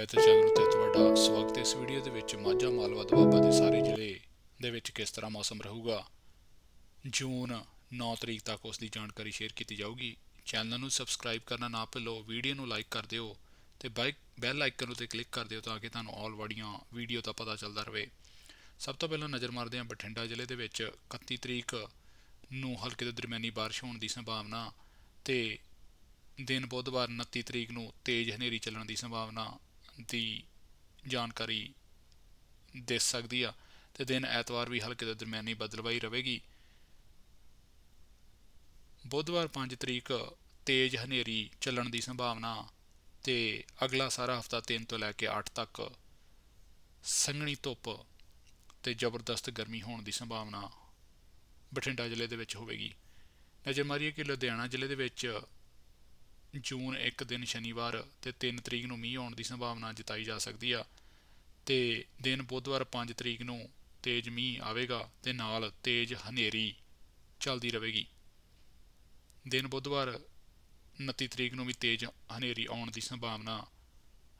ਤੇ ਚੈਨਲ ਤੇ ਤੁਹਾਡਾ। ਸਵਾਗਤ ਹੈ ਇਸ ਵੀਡੀਓ ਦੇ ਵਿੱਚ ਮਾਝਾ ਮਾਲਵਾ ਦੁਆਬਾ ਦੇ ਸਾਰੇ ਜ਼ਿਲ੍ਹੇ ਦੇ ਵਿੱਚ ਕਿਸ ਤਰ੍ਹਾਂ ਮੌਸਮ ਰਹੂਗਾ। ਜੂਨ 9 ਤਰੀਕ ਤੱਕ ਉਸ ਦੀ ਜਾਣਕਾਰੀ ਸ਼ੇਅਰ ਕੀਤੀ ਜਾਊਗੀ। ਚੈਨਲ ਨੂੰ ਸਬਸਕ੍ਰਾਈਬ ਕਰਨਾ ਨਾ ਭੁੱਲੋ, ਵੀਡੀਓ ਨੂੰ ਲਾਈਕ ਕਰ ਦਿਓ ਤੇ ਬਾਈਕ ਬੈਲ ਆਈਕਨ ਉੱਤੇ ਕਲਿੱਕ ਕਰ ਦਿਓ ਤਾਂ ਕਿ ਤੁਹਾਨੂੰ ਆਲ ਵਾੜੀਆਂ ਵੀਡੀਓ ਦਾ ਪਤਾ ਚੱਲਦਾ ਰਹੇ। ਸਭ ਤੋਂ ਪਹਿਲਾਂ ਨਜ਼ਰ ਮਾਰਦੇ ਹਾਂ ਬਠਿੰਡਾ ਜ਼ਿਲ੍ਹੇ ਦੇ ਵਿੱਚ 31 ਤਰੀਕ ਨੂੰ ਹਲਕੇ ਤੋਂ ਦਰਮਿਆਨੀ ਬਾਰਿਸ਼ ਹੋਣ ਦੀ ਸੰਭਾਵਨਾ ਤੇ ਦਿਨ ਬੁੱਧਵਾਰ 29 ਤਰੀਕ ਨੂੰ ਤੇਜ਼ ਹਨੇਰੀ ਚੱਲਣ ਦੀ ਸੰਭਾਵਨਾ ਦੀ ਜਾਣਕਾਰੀ ਦੇ ਸਕਦੀ ਆ ਤੇ ਦਿਨ ਐਤਵਾਰ ਵੀ ਹਲਕੇ ਤੋਂ ਦਰਮਿਆਨੀ ਬਦਲਵਾਈ ਰਹੇਗੀ ਬੁੱਧਵਾਰ 5 ਤਰੀਕ ਤੇਜ਼ ਹਨੇਰੀ ਚੱਲਣ ਦੀ ਸੰਭਾਵਨਾ ਤੇ ਅਗਲਾ ਸਾਰਾ ਹਫਤਾ 3 ਤੋਂ ਲੈ ਕੇ 8 ਤੱਕ ਸੰਘਣੀ ਧੁੱਪ ਤੇ ਜ਼ਬਰਦਸਤ ਗਰਮੀ ਹੋਣ ਦੀ ਸੰਭਾਵਨਾ ਬਠਿੰਡਾ ਜ਼ਿਲ੍ਹੇ ਦੇ ਵਿੱਚ ਹੋਵੇਗੀ। ਨਜ਼ਰ ਮਾਰੀਏ ਕਿ ਲੁਧਿਆਣਾ ਜ਼ਿਲ੍ਹੇ ਦੇ ਵਿੱਚ ਜੂਨ 1 ਦਿਨ ਸ਼ਨੀਵਾਰ ਤੇ 3 ਤਰੀਕ ਨੂੰ ਮੀਂਹ ਆਉਣ ਦੀ ਸੰਭਾਵਨਾ ਜਤਾਈ ਜਾ ਸਕਦੀ ਆ। ਤੇ ਦਿਨ ਬੁੱਧਵਾਰ 5 ਤਰੀਕ ਨੂੰ ਤੇਜ਼ ਮੀਂਹ ਆਵੇਗਾ ਤੇ ਨਾਲ ਤੇਜ਼ ਹਨੇਰੀ ਚੱਲਦੀ ਰਹੇਗੀ। ਦਿਨ ਬੁੱਧਵਾਰ 29 ਤਰੀਕ ਨੂੰ ਵੀ ਤੇਜ਼ ਹਨੇਰੀ ਆਉਣ ਦੀ ਸੰਭਾਵਨਾ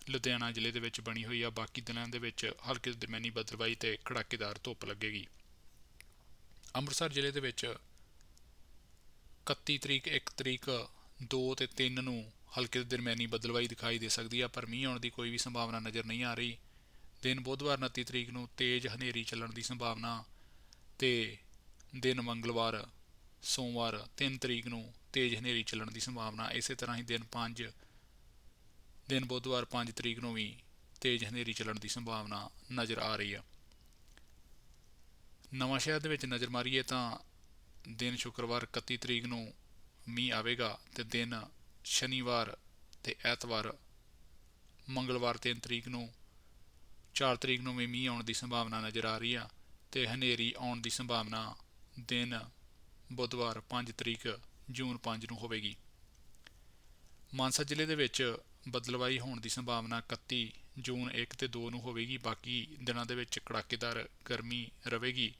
ਲੁਧਿਆਣਾ ਜ਼ਿਲ੍ਹੇ ਦੇ ਵਿੱਚ ਬਣੀ ਹੋਈ ਆ। ਬਾਕੀ ਦਿਨਾਂ ਦੇ ਵਿੱਚ ਹਲਕੇ ਦਰਮਿਆਨੀ ਬੱਦਲਵਾਈ ਤੇ ਕੜਾਕੇਦਾਰ ਧੁੱਪ ਲੱਗੇਗੀ। ਅੰਮ੍ਰਿਤਸਰ ਜ਼ਿਲ੍ਹੇ ਦੇ ਵਿੱਚ 31 ਤਰੀਕ 1 ਤਰੀਕ 2 ਤੇ 3 ਨੂੰ ਹਲਕੇ ਤੋਂ ਦਰਮਿਆਨੀ ਬੱਦਲਵਾਈ ਦਿਖਾਈ ਦੇ ਸਕਦੀ ਆ, ਪਰ ਮੀਂਹ ਆਉਣ ਦੀ ਕੋਈ ਵੀ ਸੰਭਾਵਨਾ ਨਜ਼ਰ ਨਹੀਂ ਆ ਰਹੀ। ਦਿਨ ਬੁੱਧਵਾਰ 29 ਤਰੀਕ ਨੂੰ ਤੇਜ਼ ਹਨੇਰੀ ਚੱਲਣ ਦੀ ਸੰਭਾਵਨਾ ਤੇ ਦਿਨ ਮੰਗਲਵਾਰ, ਸੋਮਵਾਰ 3 ਤਰੀਕ ਨੂੰ ਤੇਜ਼ ਹਨੇਰੀ ਚੱਲਣ ਦੀ ਸੰਭਾਵਨਾ। ਇਸੇ ਤਰ੍ਹਾਂ ਹੀ ਦਿਨ 5 ਦਿਨ ਬੁੱਧਵਾਰ 5 ਤਰੀਕ ਨੂੰ ਵੀ ਤੇਜ਼ ਹਨੇਰੀ ਚੱਲਣ ਦੀ ਸੰਭਾਵਨਾ ਨਜ਼ਰ ਆ ਰਹੀ ਆ। ਨਵਾਂ ਸ਼ਹਿਰ ਦੇ ਵਿੱਚ ਨਜ਼ਰ ਮਾਰੀਏ ਤਾਂ ਦਿਨ ਸ਼ੁੱਕਰਵਾਰ 31 ਤਰੀਕ ਨੂੰ ਮੀਂਹ ਆਵੇਗਾ ਤੇ ਦਿਨ ਸ਼ਨੀਵਾਰ ਤੇ ਐਤਵਾਰ, ਮੰਗਲਵਾਰ 3 ਤਰੀਕ ਨੂੰ 4 ਤਰੀਕ ਨੂੰ ਵੀ ਮੀਂਹ ਆਉਣ ਦੀ ਸੰਭਾਵਨਾ ਨਜ਼ਰ ਆ ਰਹੀ ਆ ਤੇ ਹਨੇਰੀ ਆਉਣ ਦੀ ਸੰਭਾਵਨਾ ਦਿਨ ਬੁੱਧਵਾਰ 5 ਤਰੀਕ ਜੂਨ 5 ਨੂੰ ਹੋਵੇਗੀ। ਮਾਨਸਾ ਜ਼ਿਲ੍ਹੇ ਦੇ ਵਿੱਚ ਬਦਲਵਾਈ ਹੋਣ ਦੀ ਸੰਭਾਵਨਾ 31 ਜੂਨ 1 ਤੇ 2 ਨੂੰ ਹੋਵੇਗੀ, ਬਾਕੀ ਦਿਨਾਂ ਦੇ ਵਿੱਚ ਕੜਾਕੇਦਾਰ ਗਰਮੀ ਰਹੇਗੀ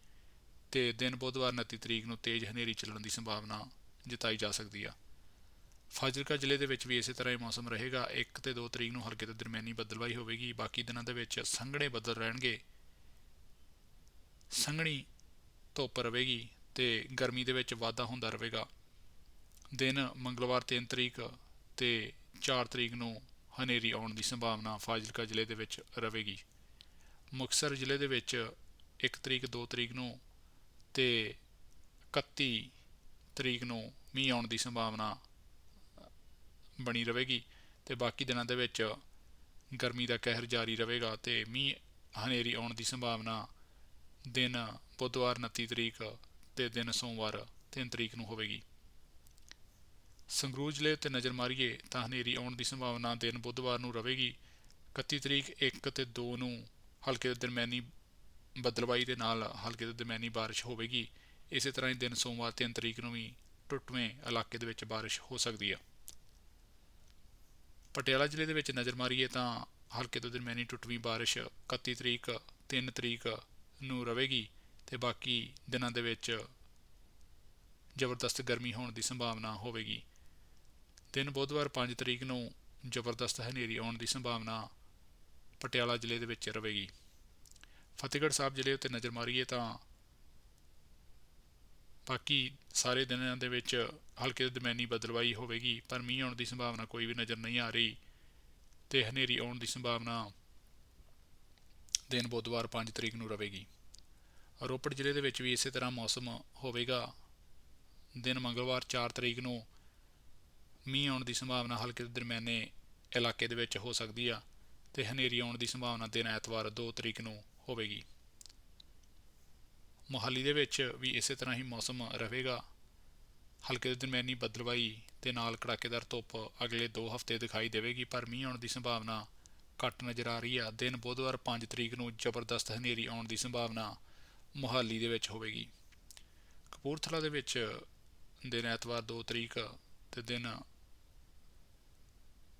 ਤੇ ਦਿਨ ਬੁੱਧਵਾਰ 29 ਤਰੀਕ ਨੂੰ ਤੇਜ਼ ਹਨੇਰੀ ਚੱਲਣ ਦੀ ਸੰਭਾਵਨਾ ਜਤਾਈ ਜਾ ਸਕਦੀ ਆ। ਫਾਜ਼ਿਲਕਾ ਜ਼ਿਲ੍ਹੇ ਦੇ ਵਿੱਚ ਵੀ ਇਸੇ ਤਰ੍ਹਾਂ ਹੀ ਮੌਸਮ ਰਹੇਗਾ। 1 ਤੇ 2 ਤਰੀਕ ਨੂੰ ਹਲਕੇ ਤੋਂ ਦਰਮਿਆਨੀ ਬੱਦਲਵਾਈ ਹੋਵੇਗੀ। ਬਾਕੀ ਦਿਨਾਂ ਦੇ ਵਿੱਚ ਸੰਘਣੇ ਬੱਦਲ ਰਹਿਣਗੇ। ਸੰਘਣੀ ਧੁੱਪ ਰਹੇਗੀ ਤੇ ਗਰਮੀ ਦੇ ਵਿੱਚ ਵਾਧਾ ਹੁੰਦਾ ਰਹੇਗਾ ਦਿਨ ਮੰਗਲਵਾਰ 3 ਤਰੀਕ ਤੇ 4 ਤਰੀਕ ਨੂੰ ਹਨੇਰੀ ਆਉਣ ਦੀ ਸੰਭਾਵਨਾ ਫਾਜ਼ਿਲਕਾ ਜ਼ਿਲ੍ਹੇ ਦੇ ਵਿੱਚ ਰਹੇਗੀ ਮੁਕਤਸਰ ਜ਼ਿਲ੍ਹੇ ਦੇ ਵਿੱਚ 1 ਤਰੀਕ 2 ਤਰੀਕ ਨੂੰ ਤੇ 31 ਤਰੀਕ ਨੂੰ ਮੀਂਹ ਆਉਣ ਦੀ ਸੰਭਾਵਨਾ ਬਣੀ ਰਹੇਗੀ ਤੇ ਬਾਕੀ ਦਿਨਾਂ ਦੇ ਵਿੱਚ ਗਰਮੀ ਦਾ ਕਹਿਰ ਜਾਰੀ ਰਹੇਗਾ ਤੇ ਮੀਂਹ ਹਨੇਰੀ ਆਉਣ ਦੀ ਸੰਭਾਵਨਾ ਦਿਨ ਬੁੱਧਵਾਰ 29 ਤਰੀਕ ਤੇ ਦਿਨ ਸੋਮਵਾਰ 3 ਤਰੀਕ ਨੂੰ ਹੋਵੇਗੀ। ਸੰਗਰੂਰ ਜ਼ਿਲ੍ਹੇ ਤੇ ਨਜ਼ਰ ਮਾਰੀਏ ਤਾਂ ਹਨੇਰੀ ਆਉਣ ਦੀ ਸੰਭਾਵਨਾ ਦਿਨ ਬੁੱਧਵਾਰ ਨੂੰ ਰਹੇਗੀ। 31 ਤਰੀਕ 1 ਤੇ 2 ਨੂੰ ਹਲਕੇ ਤੋਂ ਦਰਮਿਆਨੀ ਬੱਦਲਵਾਈ ਦੇ ਨਾਲ ਹਲਕੇ ਤੋਂ ਦਰਮਿਆਨੀ ਬਾਰਿਸ਼ ਹੋਵੇਗੀ। ਇਸੇ ਤਰ੍ਹਾਂ ਹੀ ਦਿਨ ਸੋਮਵਾਰ 3 ਤਰੀਕ ਨੂੰ ਵੀ ਟੁੱਟਵੇਂ ਇਲਾਕੇ ਦੇ ਵਿੱਚ ਬਾਰਿਸ਼ ਹੋ ਸਕਦੀ ਹੈ ਪਟਿਆਲਾ ਜ਼ਿਲ੍ਹੇ ਦੇ ਵਿੱਚ ਨਜ਼ਰ ਮਾਰੀਏ ਤਾਂ ਹਲਕੇ ਤੋਂ ਦਰਮਿਆਨੀ ਟੁੱਟਵੀਂ ਬਾਰਿਸ਼ 31 ਤਰੀਕ 3 ਤਰੀਕ ਨੂੰ ਰਹੇਗੀ ਤੇ ਬਾਕੀ ਦਿਨਾਂ ਦੇ ਵਿੱਚ ਜ਼ਬਰਦਸਤ ਗਰਮੀ ਹੋਣ ਦੀ ਸੰਭਾਵਨਾ ਹੋਵੇਗੀ। ਦਿਨ ਬੁੱਧਵਾਰ 5 ਤਰੀਕ ਨੂੰ ਜ਼ਬਰਦਸਤ ਹਨੇਰੀ ਆਉਣ ਦੀ ਸੰਭਾਵਨਾ ਪਟਿਆਲਾ ਜ਼ਿਲ੍ਹੇ ਦੇ ਵਿੱਚ ਰਹੇਗੀ ਫਤਿਹਗੜ੍ਹ ਸਾਹਿਬ ਜ਼ਿਲ੍ਹੇ ਉੱਤੇ ਨਜ਼ਰ ਮਾਰੀਏ ਤਾਂ ਬਾਕੀ ਸਾਰੇ ਦਿਨਾਂ ਦੇ ਵਿੱਚ ਹਲਕੇ ਤੋਂ ਦਰਮਿਆਨੀ ਬਦਲਵਾਈ ਹੋਵੇਗੀ, ਪਰ ਮੀਂਹ ਆਉਣ ਦੀ ਸੰਭਾਵਨਾ ਕੋਈ ਵੀ ਨਜ਼ਰ ਨਹੀਂ ਆ ਰਹੀ ਤੇ ਹਨੇਰੀ ਆਉਣ ਦੀ ਸੰਭਾਵਨਾ ਦਿਨ ਬੁੱਧਵਾਰ 5 ਤਰੀਕ ਨੂੰ ਰਹੇਗੀ। ਰੋਪੜ ਜ਼ਿਲ੍ਹੇ ਦੇ ਵਿੱਚ ਵੀ ਇਸੇ ਤਰ੍ਹਾਂ ਮੌਸਮ ਹੋਵੇਗਾ। ਦਿਨ ਮੰਗਲਵਾਰ 4 ਤਰੀਕ ਨੂੰ ਮੀਂਹ ਆਉਣ ਦੀ ਸੰਭਾਵਨਾ ਹਲਕੇ ਦੇ ਦਰਮਿਆਨੇ ਇਲਾਕੇ ਦੇ ਵਿੱਚ ਹੋ ਸਕਦੀ ਆ ਤੇ ਹਨੇਰੀ ਆਉਣ ਦੀ ਸੰਭਾਵਨਾ ਦਿਨ ਐਤਵਾਰ 2 ਤਰੀਕ ਨੂੰ ਹੋਵੇਗੀ। ਮੋਹਾਲੀ ਦੇ ਵਿੱਚ ਵੀ ਇਸੇ ਤਰ੍ਹਾਂ ਹੀ ਮੌਸਮ ਰਹੇਗਾ। ਹਲਕੇ ਤੋਂ ਦਰਮਿਆਨੀ ਬੱਦਲਵਾਈ ਤੇ ਨਾਲ ਕੜਾਕੇਦਾਰ ਧੁੱਪ ਅਗਲੇ 2 ਹਫ਼ਤੇ ਦਿਖਾਈ ਦੇਵੇਗੀ, ਪਰ ਮੀਂਹ ਆਉਣ ਦੀ ਸੰਭਾਵਨਾ ਘੱਟ ਨਜ਼ਰ ਆ ਰਹੀ ਆ। ਦਿਨ ਬੁੱਧਵਾਰ 5 ਤਰੀਕ ਨੂੰ ਜ਼ਬਰਦਸਤ ਹਨੇਰੀ ਆਉਣ ਦੀ ਸੰਭਾਵਨਾ ਮੋਹਾਲੀ ਦੇ ਵਿੱਚ ਹੋਵੇਗੀ। ਕਪੂਰਥਲਾ ਦੇ ਵਿੱਚ ਦਿਨ ਐਤਵਾਰ 2 ਤਰੀਕ ਤੇ ਦਿਨ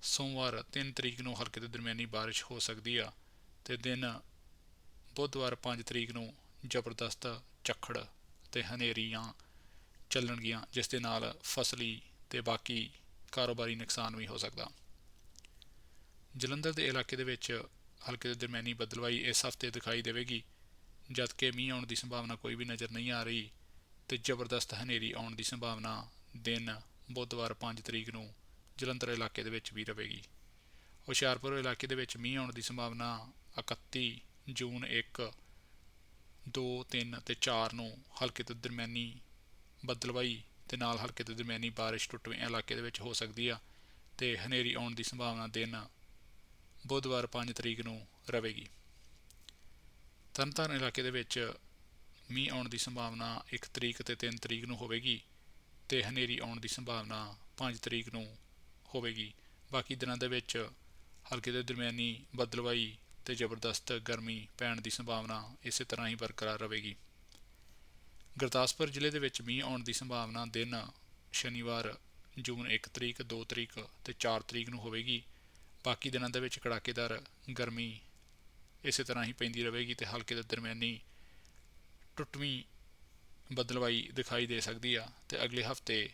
ਸੋਮਵਾਰ 3 ਤਰੀਕ ਨੂੰ ਹਲਕੇ ਤੋਂ ਦਰਮਿਆਨੀ ਬਾਰਿਸ਼ ਹੋ ਸਕਦੀ ਆ ਤੇ ਦਿਨ ਬੁੱਧਵਾਰ 5 ਤਰੀਕ ਨੂੰ ਜ਼ਬਰਦਸਤ ਝੱਖੜ ਤੇ ਹਨੇਰੀਆਂ ਚੱਲਣਗੀਆਂ, ਜਿਸ ਦੇ ਨਾਲ ਫਸਲੀ ਤੇ ਬਾਕੀ ਕਾਰੋਬਾਰੀ ਨੁਕਸਾਨ ਵੀ ਹੋ ਸਕਦਾ। ਜਲੰਧਰ ਦੇ ਇਲਾਕੇ ਦੇ ਵਿੱਚ ਹਲਕੇ ਦੇ ਦਰਮਿਆਨੀ ਬਦਲਵਾਈ ਇਸ ਹਫ਼ਤੇ ਦਿਖਾਈ ਦੇਵੇਗੀ, ਜਦਕਿ ਮੀਂਹ ਆਉਣ ਦੀ ਸੰਭਾਵਨਾ ਕੋਈ ਵੀ ਨਜ਼ਰ ਨਹੀਂ ਆ ਰਹੀ ਤੇ ਜ਼ਬਰਦਸਤ ਹਨੇਰੀ ਆਉਣ ਦੀ ਸੰਭਾਵਨਾ ਦਿਨ ਬੁੱਧਵਾਰ 5 ਤਰੀਕ ਨੂੰ ਜਲੰਧਰ ਇਲਾਕੇ ਦੇ ਵਿੱਚ ਵੀ ਰਹੇਗੀ। ਹੁਸ਼ਿਆਰਪੁਰ ਇਲਾਕੇ ਦੇ ਵਿੱਚ ਮੀਂਹ ਆਉਣ ਦੀ ਸੰਭਾਵਨਾ 31 ਜੂਨ 1 2 3 ਅਤੇ 4 ਨੂੰ ਹਲਕੇ ਤੋਂ ਦਰਮਿਆਨੀ ਬੱਦਲਵਾਈ ਤੇ ਨਾਲ ਹਲਕੇ ਤੋਂ ਦਰਮਿਆਨੀ ਬਾਰਿਸ਼ ਟੁੱਟਵੇਂ ਇਲਾਕੇ ਦੇ ਵਿੱਚ ਹੋ ਸਕਦੀ ਆ ਤੇ ਹਨੇਰੀ ਆਉਣ ਦੀ ਸੰਭਾਵਨਾ ਦਿਨ ਬੁੱਧਵਾਰ 5 ਤਰੀਕ ਨੂੰ ਰਹੇਗੀ ਤਰਨਤਾਰਨ ਇਲਾਕੇ ਦੇ ਵਿੱਚ ਮੀਂਹ ਆਉਣ ਦੀ ਸੰਭਾਵਨਾ 1 ਤਰੀਕ ਤੇ 3 ਤਰੀਕ ਨੂੰ ਹੋਵੇਗੀ ਤੇ ਹਨੇਰੀ ਆਉਣ ਦੀ ਸੰਭਾਵਨਾ 5 ਤਰੀਕ ਨੂੰ ਹੋਵੇਗੀ। ਬਾਕੀ ਦਿਨਾਂ ਦੇ ਵਿੱਚ ਹਲਕੇ ਦੇ ਦਰਮਿਆਨੀ ਬੱਦਲਵਾਈ ਤੇ ਜ਼ਬਰਦਸਤ ਗਰਮੀ ਪੈਣ ਦੀ ਸੰਭਾਵਨਾ ਇਸੇ ਤਰ੍ਹਾਂ ਹੀ ਬਰਕਰਾਰ ਰਹੇਗੀ। ਗੁਰਦਾਸਪੁਰ ਜ਼ਿਲ੍ਹੇ ਦੇ ਵਿੱਚ ਮੀਂਹ ਆਉਣ ਦੀ ਸੰਭਾਵਨਾ ਦਿਨ ਸ਼ਨੀਵਾਰ ਜੂਨ 1 ਤਰੀਕ 2 ਤਰੀਕ ਤੇ 4 ਤਰੀਕ ਨੂੰ ਹੋਵੇਗੀ। ਬਾਕੀ ਦਿਨਾਂ ਦੇ ਵਿੱਚ ਕੜਾਕੇਦਾਰ ਗਰਮੀ ਇਸੇ ਤਰ੍ਹਾਂ ਹੀ ਪੈਂਦੀ ਰਹੇਗੀ ਤੇ ਹਲਕੇ ਦੇ ਦਰਮਿਆਨੀ ਟੁੱਟਵੀਂ ਬਦਲਵਾਈ ਦਿਖਾਈ ਦੇ ਸਕਦੀ ਆ ਤੇ ਅਗਲੇ ਹਫ਼ਤੇ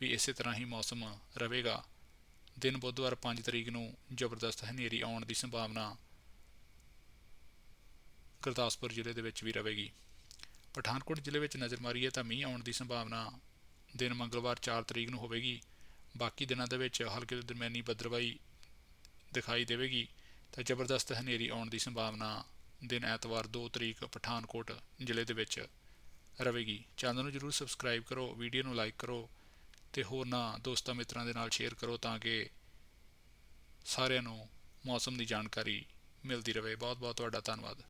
ਵੀ ਇਸੇ ਤਰ੍ਹਾਂ ਹੀ ਮੌਸਮ ਰਹੇਗਾ। ਦਿਨ ਬੁੱਧਵਾਰ 5 ਤਰੀਕ ਨੂੰ ਜ਼ਬਰਦਸਤ ਹਨੇਰੀ ਆਉਣ ਦੀ ਸੰਭਾਵਨਾ ਗੁਰਦਾਸਪੁਰ ਜ਼ਿਲ੍ਹੇ ਦੇ ਵਿੱਚ ਵੀ ਰਹੇਗੀ। ਪਠਾਨਕੋਟ ਜ਼ਿਲ੍ਹੇ ਵਿੱਚ ਨਜ਼ਰ ਮਾਰੀਏ ਤਾਂ ਮੀਂਹ ਆਉਣ ਦੀ ਸੰਭਾਵਨਾ ਦਿਨ ਮੰਗਲਵਾਰ 4 ਤਰੀਕ ਨੂੰ ਹੋਵੇਗੀ। ਬਾਕੀ ਦਿਨਾਂ ਦੇ ਵਿੱਚ ਹਲਕੇ ਤੋਂ ਦਰਮਿਆਨੀ ਬੱਦਲਵਾਈ ਦਿਖਾਈ ਦੇਵੇਗੀ ਤਾਂ ਜ਼ਬਰਦਸਤ ਹਨੇਰੀ ਆਉਣ ਦੀ ਸੰਭਾਵਨਾ ਦਿਨ ਐਤਵਾਰ 2 ਤਰੀਕ ਪਠਾਨਕੋਟ ਜ਼ਿਲ੍ਹੇ ਦੇ ਵਿੱਚ ਰਹੇਗੀ। ਚੈਨਲ ਨੂੰ ਜਰੂਰ ਸਬਸਕ੍ਰਾਈਬ ਕਰੋ, ਵੀਡੀਓ ਨੂੰ ਲਾਈਕ ਕਰੋ ਤੇ ਹੋਰਨਾਂ ਦੋਸਤਾਂ ਮਿੱਤਰਾਂ ਦੇ ਨਾਲ ਸ਼ੇਅਰ ਕਰੋ ਤਾਂ ਕਿ ਸਾਰਿਆਂ ਨੂੰ ਮੌਸਮ ਦੀ ਜਾਣਕਾਰੀ ਮਿਲਦੀ ਰਹੇ। ਬਹੁਤ ਬਹੁਤ ਤੁਹਾਡਾ ਧੰਨਵਾਦ।